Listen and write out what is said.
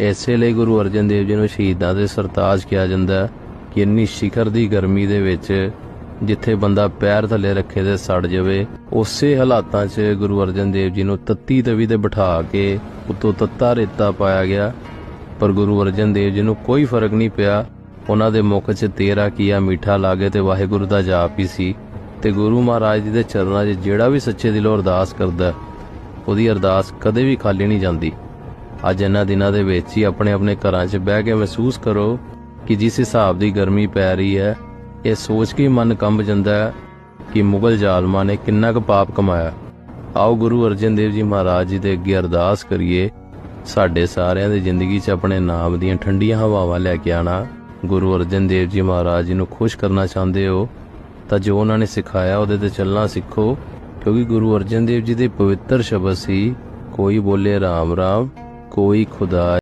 ਇਸੇ ਲਈ ਗੁਰੂ ਅਰਜਨ ਦੇਵ ਜੀ ਨੂੰ ਸ਼ਹੀਦਾਂ ਦੇ ਸਰਤਾਜ ਕਿਹਾ ਜਾਂਦਾ ਕਿ ਇੰਨੀ ਸ਼ਿਖਰ ਦੀ ਗਰਮੀ ਦੇ ਵਿੱਚ ਜਿੱਥੇ ਬੰਦਾ ਪੈਰ ਥੱਲੇ ਰੱਖੇ ਤੇ ਸੜ ਜਾਵੇ, ਉਸੇ ਹਾਲਾਤਾਂ 'ਚ ਗੁਰੂ ਅਰਜਨ ਦੇਵ ਜੀ ਨੂੰ ਤੱਤੀ ਤਵੀ ਤੇ ਬਿਠਾ ਕੇ ਉਤੋਂ ਤੱਤਾ ਰੇਤਾ ਪਾਇਆ ਗਿਆ। ਪਰ ਗੁਰੂ ਅਰਜਨ ਦੇਵ ਜੀ ਨੂੰ ਕੋਈ ਫ਼ਰਕ ਨਹੀਂ ਪਿਆ। ਉਹਨਾਂ ਦੇ ਮੁਖ 'ਚ ਤੇਰਾ ਕੀਆ ਮਿੱਠਾ ਲਾਗੇ ਤੇ ਵਾਹਿਗੁਰੂ ਦਾ ਜਾਪ ਹੀ ਸੀ। ਤੇ ਗੁਰੂ ਮਹਾਰਾਜ ਜੀ ਦੇ ਚਰਨਾਂ 'ਚ ਜਿਹੜਾ ਵੀ ਸੱਚੇ ਦਿਲੋਂ ਅਰਦਾਸ ਕਰਦਾ, ਉਹਦੀ ਅਰਦਾਸ ਕਦੇ ਵੀ ਖਾਲੀ ਨਹੀਂ ਜਾਂਦੀ। ਅੱਜ ਇਹਨਾਂ ਦਿਨਾਂ ਦੇ ਵਿੱਚ ਹੀ ਆਪਣੇ ਆਪਣੇ ਘਰਾਂ 'ਚ ਬਹਿ ਕੇ ਮਹਿਸੂਸ ਕਰੋ ਕਿ ਜਿਸ ਹਿਸਾਬ ਦੀ ਗਰਮੀ ਪੈ ਰਹੀ ਹੈ, ਇਹ ਸੋਚ ਕੇ ਮਨ ਕੰਬ ਜਾਂਦਾ ਹੈ ਕਿ ਮੁਗਲ ਜ਼ਾਲਮਾਂ ਨੇ ਕਿੰਨਾ ਕੁ ਪਾਪ ਕਮਾਇਆ। ਆਓ ਗੁਰੂ ਅਰਜਨ ਦੇਵ ਜੀ ਮਹਾਰਾਜ ਜੀ ਦੇ ਅੱਗੇ ਅਰਦਾਸ ਕਰੀਏ, ਸਾਡੇ ਸਾਰਿਆਂ ਦੀ ਜ਼ਿੰਦਗੀ 'ਚ ਆਪਣੇ ਨਾਮ ਦੀਆਂ ਠੰਡੀਆਂ ਹਵਾਵਾਂ ਲੈ ਕੇ ਆਣਾ। ਗੁਰੂ ਅਰਜਨ ਦੇਵ ਜੀ ਮਹਾਰਾਜ ਜੀ ਨੂੰ ਖੁਸ਼ ਕਰਨਾ ਚਾਹੁੰਦੇ ਹੋ, ਤਾਂ ਜੋ ਉਹਨਾਂ ਨੇ ਸਿਖਾਇਆ, ਉਹਦੇ ਤੇ ਚੱਲਣਾ ਸਿੱਖੋ। ਕਿਉਂਕਿ ਗੁਰੂ ਅਰਜਨ ਦੇਵ ਜੀ ਦੇ ਪਵਿੱਤਰ ਸ਼ਬਦ ਸੀ, ਕੋਈ ਬੋਲੇ ਰਾਮ ਰਾਮ ਕੋਈ ਖੁਦਾ